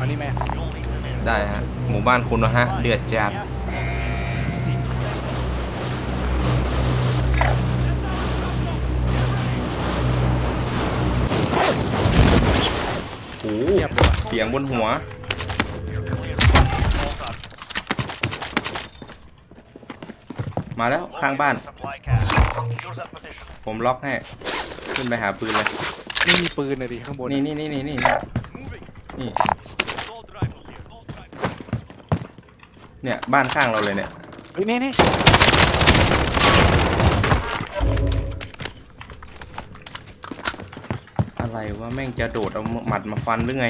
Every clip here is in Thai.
อันนี้แม่ได้ฮะ หมู่บ้านคุณนะฮะ เดือดจัดโอ้โหเสียงบนหัว มาแล้ว ข้างบ้าน ผมล็อกให้ ขึ้นไปหาปืนเลย ไม่มีปืนเลยดิข้างบน นี่นี่นี่นี่นี่ นี่นี่ เนี่ย บ้านข้างเราเลยเนี่ย เฮ้ยนี่นี่อะไรวะแม่งจะโดดเอาหมัดมาฟันหรือไง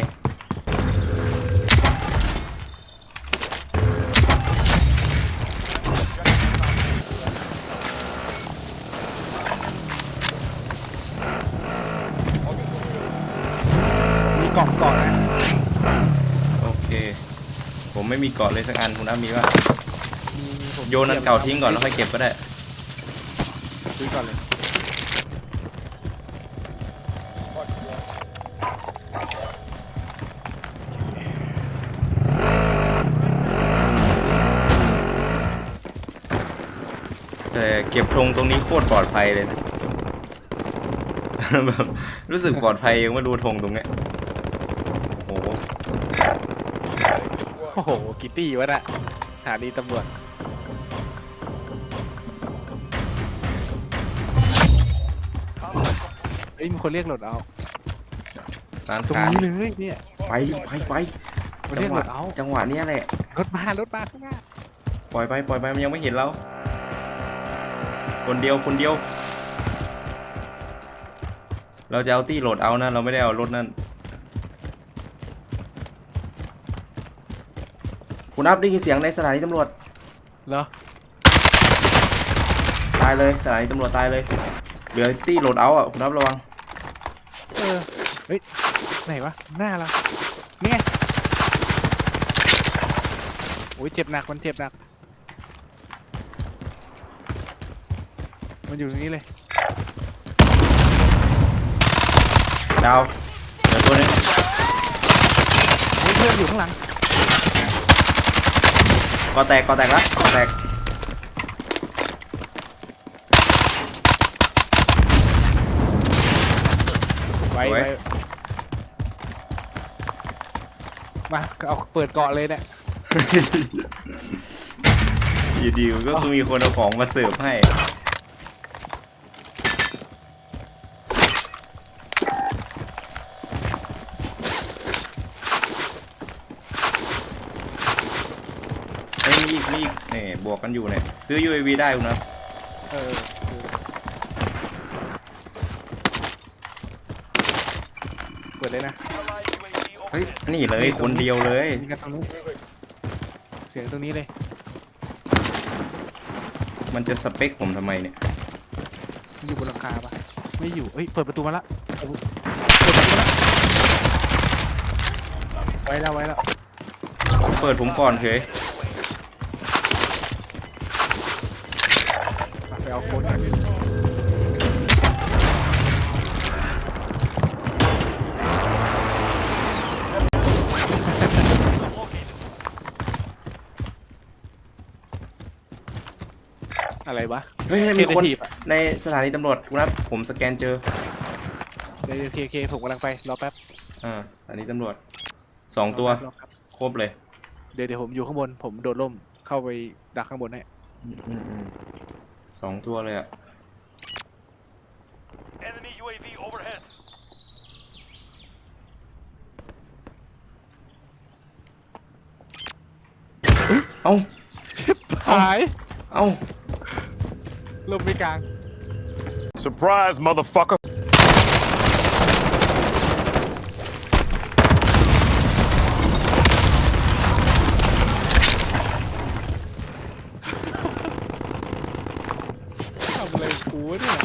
ไม่มีเกาะเลยสักอันคุณน้ามีว่ามีมีผมโยนอันเก่าทิ้งก่อนแล้วค่อยเก็บก็ได้ซื้อก่อนเลยแต่เก็บธงตรงนี้โคตรปลอดภัยเลยนะ แบบรู้สึกปลอดภัยยังไม่รู้ธงตรงเนี้ยโอ้โห โอ้โหกิตตี้วะน่ะหาดีตำรวจเฮ้ยมีคนเรียกโหลดเอาร้านตรงค้านี้เลยเนี่ยไปดิไปไปคนจัเรียงกหโหลวะดเอาจังหวะเนี้ยแหละรถมารถมาข้างหน้าปล่อยไปปล่อยไปมันยังไม่เห็นเรา คนเดียวคนเดียว เราจะเอาตี้โหลดเอานะ เราไม่ได้เอารถนั่น คุณอัพได้ยินเสียงในสถานีตำรวจ เหรอ ตายเลยสถานีตำรวจตายเลย เหลือตี้โหลดเอาอะคุณอัพระวัง เออ เฮ้ย ไหนวะ หน้าเราเนี่ยโอ้ยเจ็บหนัก มันเจ็บหนัก มันอยู่ตรงนี้เลย ดาวเหลือตัวหนึง เฮ้ยเพื่อนอยู่ข้างหลัง กอแตกกอแตกละกอแตกไว้ไว้มาเอาเปิดเกาะเลยเนี่ยอยู่ดีๆก็คือมีคนเอาของมาเสิร์ฟให้ เอ้ยมีอีกมีอีกนี่ บวกกันอยู่เนี่ย ซื้อ UAV ได้คุณนะเออเปิดเลยนะเฮ้ยนี่เลยคนเดียวเลยมีกันตรงนี้เสียงตรงนี้เลย มันจะสเปคผมทำไมเนี่ยอยู่บนหลังคาปะไม่อยู่เฮ้ยเปิดประตูมาละเปิดประตูมาละไว้แล้วไว้แล้วเปิดผมก่อนเฉย เอาโค้ดก่อนอะไรวะเฮ้ยมีคน Creative อะในสถานีตำรวจคุณนะผมสแกนเจอเดี๋ยวโอเคโอเคผมกำลังไปรอแป๊บอ่าสถานีตำรวจสองตัวรอแป๊บครบเลย เดี๋ยวเดี๋ยวผมอยู่ข้างบน ผมโดดร่มเข้าไปดักข้างบนให้อืมอืมอืม สองตัวเลยอะ Enemy UAV overhead. เอ้า หายเอ้า ลมไม่กลาง Surprise, motherfucker. ทำอะไรกูวะเนี่ย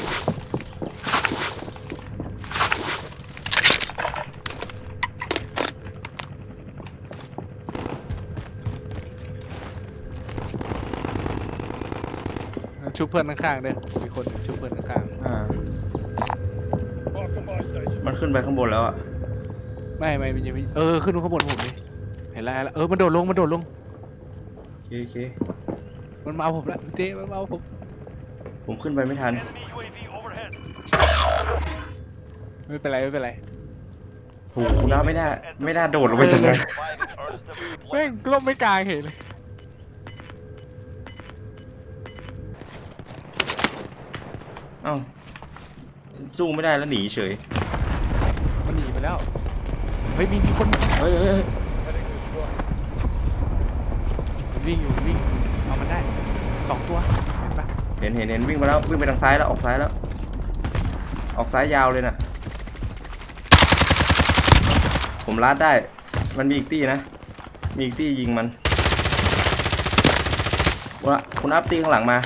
ชุบเพื่อนข้างๆเด้อมีคนชุบเพื่อนข้างอ่า มันขึ้นไปข้างบนแล้วอะไม่ไม่มันยังไม่เออขึ้นข้างบนผมเลยเห็นแล้วเห็นแล้วเออมันโดดลงมันโดดลงโอเคโอเค มันมาเอาผมแล้วเจ๊มันมาเอาผมผมขึ้นไปไม่ทัน Enemy UAV overhead. ไม่เป็นไรไม่เป็นไรโหน้าไม่ได้ไม่ได้โดดลงไปตรงนั้น Surviving earns them แม่ง redeployment. กล้มไม่กลางเห็นเลย เอ้าสู้ไม่ได้แล้วหนีเฉย มันหนีไปแล้วเฮ้ยมีมีคนเฮ้ยเฮ้ยเฮ้ยมันวิ่งอยู่วิ่งเอามันได้สองตัวเห็นปะเห็นเห็นเห็นวิ่งมาแล้ววิ่งไปทางซ้ายแล้วออกซ้ายแล้ว ออกซ้ายยาวเลยนะผมลัดได้ มันมีอีกตี้นะ มีอีกตี้ยิงมัน คุณอะคุณอัพตีข้างหลังมา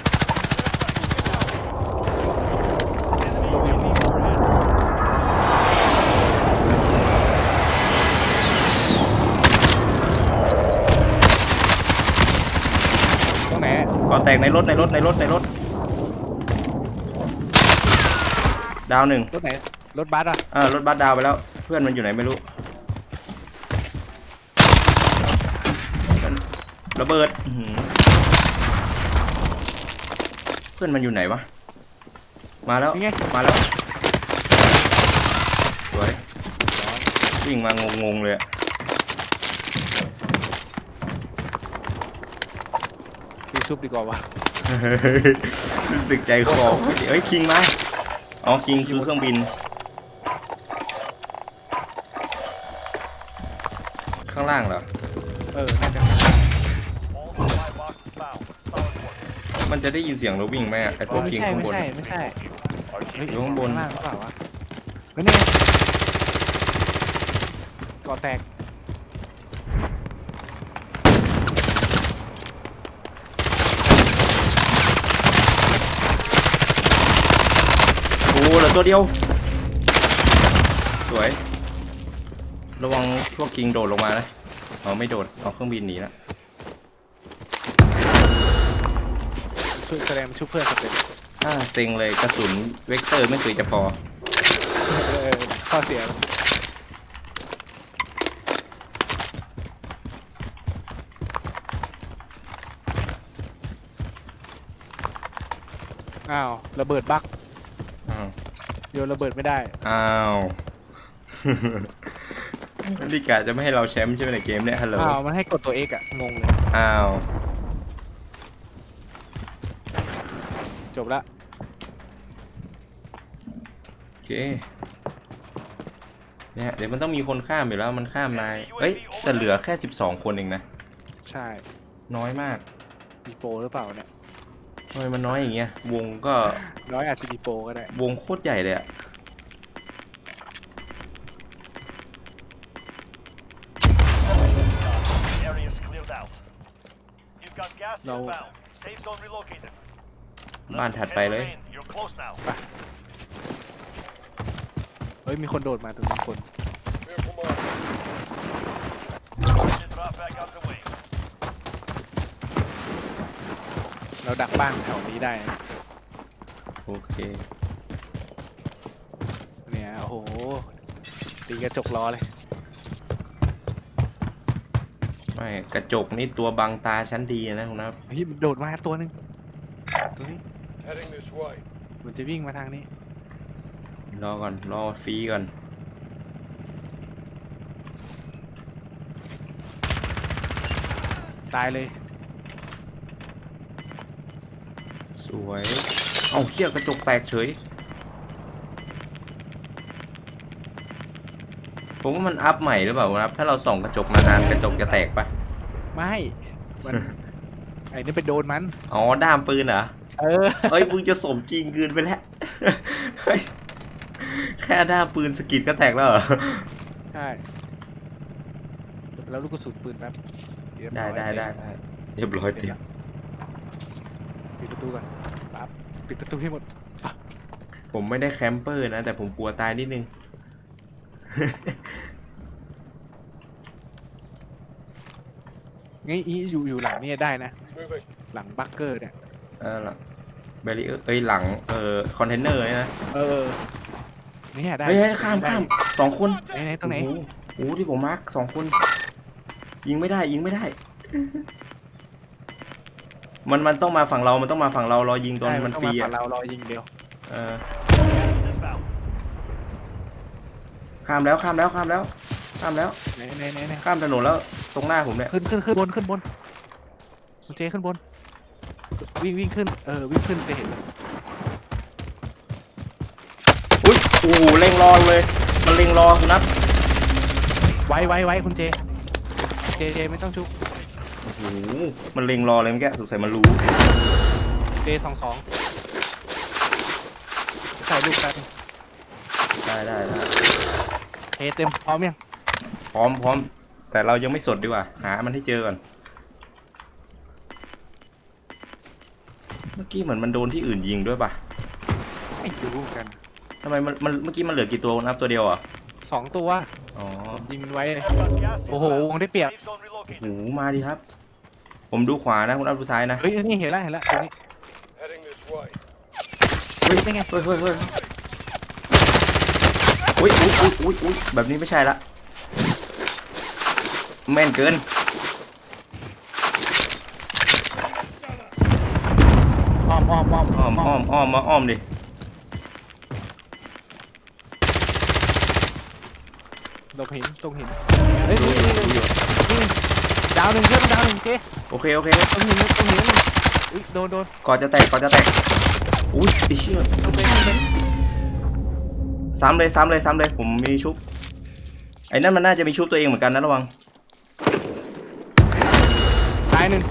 ลงอยู่ตรงไหน ก่อนแตกในรถในรถในรถในรถ ดาวหนึ่งรถไหน รถบัสอะอ่ารถบัสดาวไปแล้ว เพื่อนมันอยู่ไหนไม่รู้ ระเบิดอื้อหือเพื่อนมันอยู่ไหนวะ มาแล้ว นี่ไง มาแล้ว สวยวิ่งมางงๆเลยอะ คือซุปดีกว่าวะรู้สึกใจคอเอ้ยคิงมาอ๋อคิงคือเครื่องบิน ข้างล่างเหรอ เออน่าจะ All supply boxes found. Solid work. มันจะได้ยินเสียงเราวิ่งไหมอะไอตัวไม่คิงใช่ข้างไม่บน ใช่ไม่ใช่ Our เฮ้ย team อยู่ข้างบน ล่างหรือเปล่าวะเฮ้ยนี่ไงก่อแตก โอ้เหลือตัวเดียว สวย ระวังพวกคิงโดดลงมานะอ๋อไม่โดด เอาเครื่องบินหนีละช่วยแสดงช่วยเพื่อนสเต็ปอ่าเซ็งเลยกระสุนเวกเตอร์ไม่เคยจะพอ เออข้อเสียอ้าวระเบิดบั๊กอ้าว โยนระเบิดไม่ได้ อ้าว นี่กะจะไม่ให้เราแชมป์ใช่ไหมในเกมเนี่ยฮัลโหล อ้าว มันให้กดตัว X อะงงเลย อ้าว จบละ โอเค เนี่ยเดี๋ยวมันต้องมีคนข้ามอยู่แล้วมันข้ามนายเอ้ย แต่เหลือแค่ 12 คนเองนะ ใช่ น้อยมาก มีโปรหรือเปล่าเนี่ย ทำไมมันน้อยอย่างเงี้ย วงก็ น้อยอาจจะมีโปรก็ได้ วงโคตรใหญ่เลยอะ The area is cleared out. You've got gas No. inbound. Safe zone relocated. บ้านถัดไปเลย Remain. You're close now. เฮ้ย มีคนโดดมาตรงนี้คน Friendly drop back out the way. เราดักบ้านแถวนี้ได้นะ โอเค เนี่ยโอ้โหตีกระจกล้อเลย ไม่กระจกนี่ตัวบังตาชั้นดีนะคุณนับ เฮ้ยมันโดดมาตัวหนึงตัวนี้ Heading this way. มันจะวิ่งมาทางนี้ รอก่อน รอฟรีก่อน ตายเลย สวย เอาเขี้ยกระจกแตกเฉย ผมว่ามันอัพใหม่หรือเปล่าครับ ถ้าเราส่องกระจกนานๆกระจกจะแตกปะไม่ มัน ไอ้นี่เป็นโดนมัน อ๋อ ด้ามปืนเหรอ เออ เฮ้ยมึงจะสมจริงเกินไปแล้วเฮ้ยแค่ด้ามปืนสะกิดก็แตกแล้วเหรอ ใช่แล้วลูกกระสุนปืนแป๊บเรียบร้ได้อยได้ได้ได้เรียบร้อยเต็มปิดประตูก่อนปั๊บ ปิดประตูให้หมดผมไม่ได้แคมเปอร์นะ แต่ผมกลัวตายนิดนึง งี้อีอยู่อยู่หลังนี่ได้นะ หลังบัคเกอร์เนี่ย เออหลังแบรีเออร์เอ้ยหลังเออคอนเทนเนอร์เนี่ยนะเออนี่ได้เฮ้ยเฮ้ยข้ามได้ข้ามสองคนไหนไหนตรงไหนโอ้โโอ้ที่ผมมาร์คสองคน ยิงไม่ได้ยิงไม่ได้ มันมันต้องมาฝั่งเรา มันต้องมาฝั่งเรารอยิงตอนใช่มันต้องฟรีมาอะฝั่งเรารอยิงเดียวเออ Gas is inbound. ข้ามแล้วข้ามแล้วข้ามแล้วข้ามแล้วไหนไหนไหนไหนข้ามถนนแล้วตรงหน้าผมเนี่ยขึ้นขึ้นขึ้นบนขึ้นบนคุณเจขึ้นบน วิ่งวิ่งขึ้นเออวิ่งขึ้นจะเห็นอุ้ยโอ้โหเล็งรอเลยมันเล็งรอคุณนัทไว้ไว้ไว้คุณเจเจเจไม่ต้องชุบโอ้โหมันเล็งรอเลยเมื่อกี้สงสัยมันรู้เจสองสองถ่ายรูปกันได้ได้ได้เจเต็มพร้อมยังพร้อมพร้อม แต่เรายังไม่สดดีกว่า หามันให้เจอก่อน เมื่อกี้เหมือนมันโดนที่อื่นยิงด้วยป่ะไม่รู้กันทำไมมันมันเมื่อกี้มันเหลือกี่ตัวนับตัวเดียวอะสองตัวอ๋อยิงมันไว้เลย Got gas โอ้โห inbound. วงได้เปรียบ Safe zone โอ้ relocated. โหมาดิครับ ผมดูขวานะคุณอัพดูซ้ายนะเฮ้ยนี่เห็นแล้วเห็นแล้วตรงนี้ Heading this way. เฮ้ยนี่ไงเฮ้ยเฮ้ยเฮ้ยอุ้ยอุ้ยอุ้ยอุ้ยอุ้ยแบบนี้ไม่ใช่ละแม่นเกินอ้อมอ้อมอ้อมอ้อมอ้อมอ้อมมาอ้อมดิตรงหินตรงหินเฮ้ยนี่นี่นี่นี่ดาวหนึ่งเพื่อนดาวหนึ่งเจ โอเค โอเคตรงหินตรงหินอุ้ยโดนโดนก่อนจะแตกก่อนจะแตกอุ้ยไอ้เชี่ยต้องไปต้องไปซ้ำเลยซ้ำเลยซ้ำเลยผมมีชุบไอ้นั่นมันน่าจะมีชุบตัวเองเหมือนกันนะระวังตายหนึ่ง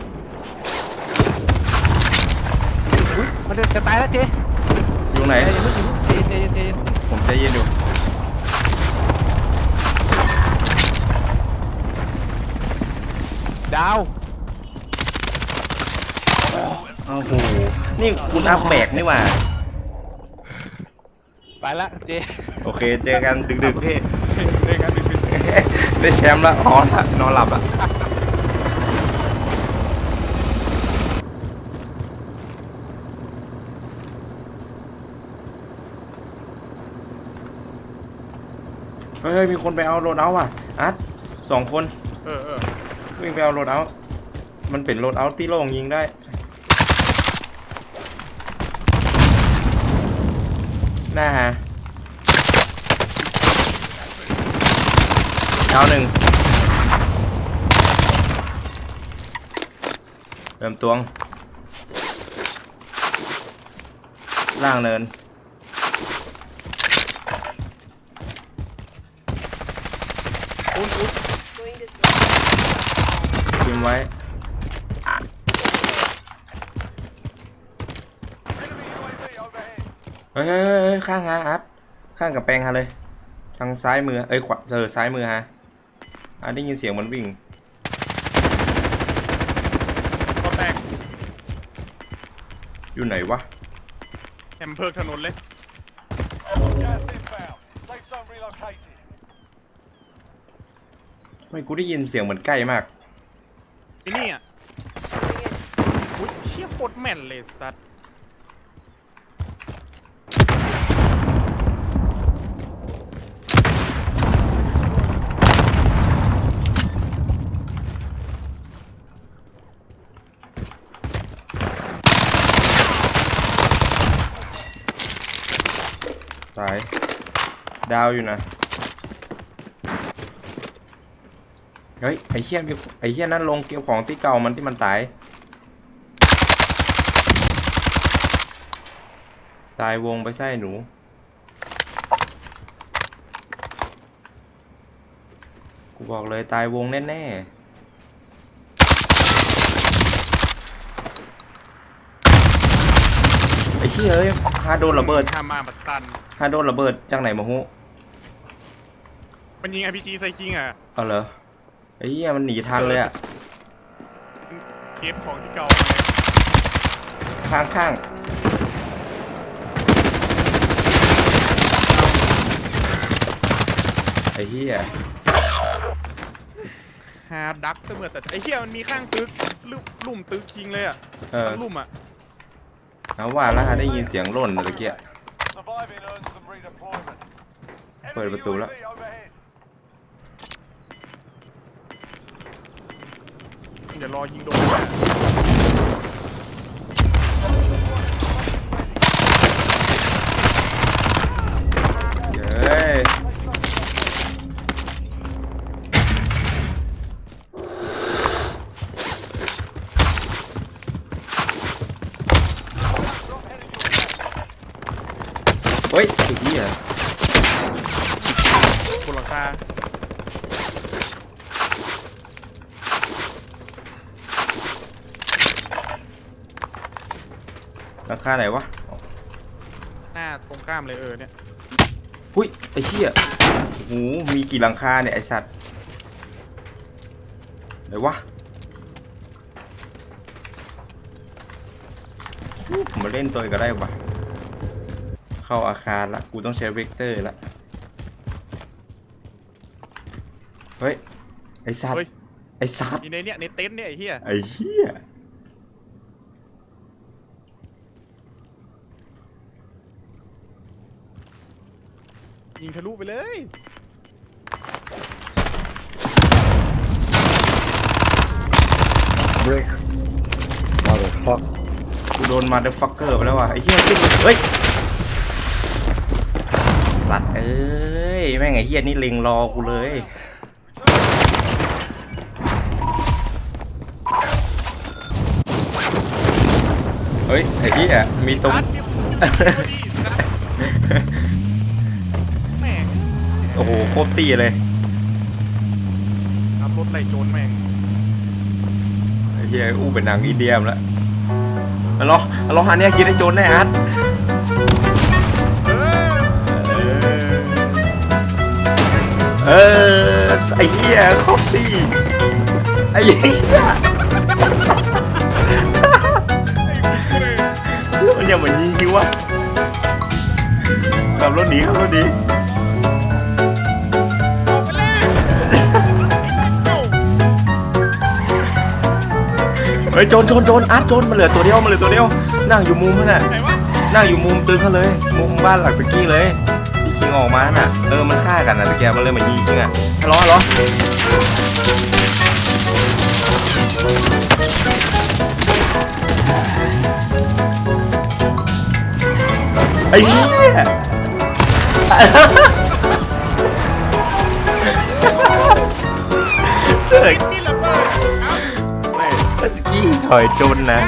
อุ้ยมันจะจะตายแล้วเจอยู่ไหนเจอย่าเพิ่งอย่าเพิ่งเจเย็นเจเย็นเจเย็นผมใจเย็นอยู่ดาว โอ้โห นี่คุณอัพแบกนี่หว่า ไปละเจโอเค เจอกันดึกๆพี่ เจอกันดึกได้แชมป์แล้วนอนละนอนหลับอะเฮ้ยมีคนไปเอาโรดเอาท์ว่ะอาร์ตสองคนๆเออเออวิ่งไปเอาโรดเอาท์มันเป็นโรดเอาท์ที่โล่งยิงได้ น้าฮะดาวหนึ่งเริ่มตวง ล่างเนิน อุ้นอุ้นพิมไว้ Enemy UAV overhead. เฮ้ยเฮ้ยเฮ้ยเฮ้ยข้างฮะอาร์ตข้างกับแปลงฮะเลย ทางซ้ายมือ เอ้ยขวาเออซ้ายมือฮะอาร์ตได้ยินเสียงมันวิ่งก็แตกอยู่ไหนวะแฮมเพิกถนนเลย Gas inbound. Safe zone relocated. ไม่กูได้ยินเสียงเหมือนใกล้มาก ไอ้นี่อะอุ้ยเชี่ยโคตรแม่นเลยสัตว์าวอยู่นะ เฮ้ย ไอ้เหี้ยมีไอ้เหี้ยนนั่นลงเกี่ยวของที่เก่ามันที่มันตาย ตายวงไปไส้หนูกูบอกเลยตายวงแน่ๆไอ้เหี้ยเอ้ยฮาโดนระเบิดทามาบัตันฮาโดนระเบิดจากไหนมาฮู้ มันยิง RPG ใส่คิงอะเอาเหรอไอ้เหี้ยมันหนีทันเลยอะเก็บของที่เก่าข้างข้างไอ้เหี้ยหาดักเสมอแต่ไอ้เหี้ยมันมีข้างตึกลุ่มลุ่มตึกคิงเลยอะเออทั้งลุ่มอะเอาว่าแล้วฮะได้ยินเสียงร่นเมื่อกี้ Surviving earns them redeployment. Enemy Poi il betul lah. UAV overhead. เดี๋ยวรอยิงโดนนะ เฮ้ยเฮ้ยไอ้เหี้ย บนหลังคา ราคาไหนวะ หน้าตรงข้ามเลยเออเนี่ย หุ้ยไอ้เหี้ยโอ้โหมีกี่หลังคาเนี่ยไอสัตว์ไหนวะอู้ผมมาเล่นตัวก็ได้วะเข้าอาคารละกูต้องใช้เวกเตอร์ละเฮ้ยไอสัตว์เฮ้ยไอสัตว์มีในเนี่ยในเต็นท์เนี่ยไอ้เหี้ยไอ้เหี้ย ยิงทะลุไปเลยกูโดนมาเดอะฟักเกอร์ไปแล้วว่ะไอ้เหี้ยขึ้นมาเฮ้ยสัตว์เอ้ยแม่งไอ้เหี้ยนี่เล็งรอกูเลยเฮ้ยไอ้เหี้ยมีตรง โอ้โหโคตรตีเลยขับรถไล่โจรแม่งไอ้เหี้ยอู้เป็นหนังอินเดียมแล้วฮัลโหลฮัลโหลฮันเนี่ยกินไอ้โจรแน่ฮัทเออเออไอ้เหี้ยโคตรตีไอ้เหี้ยมันยังเหมือนยิงคิววะขับรถหนีขับรถหนี ฮ้ยโจรโจรโจรอาร์ตโจรมันเหลือตัวเดียวมันเหลือตัวเดียวนั่งอยู่มุมนั่นน่ะไหนวะนั่งอยู่มุมตึงเขาเลย มุมบ้านหลังตะกี้เลยที่คิงออกมาน่ะเออมันฆ่ากันน่ะตะแกมันเลยมายิงจริงอะฮัลโหลฮัลโหลไอ้เหี้ยเฮ้ย ถอยจุนนะ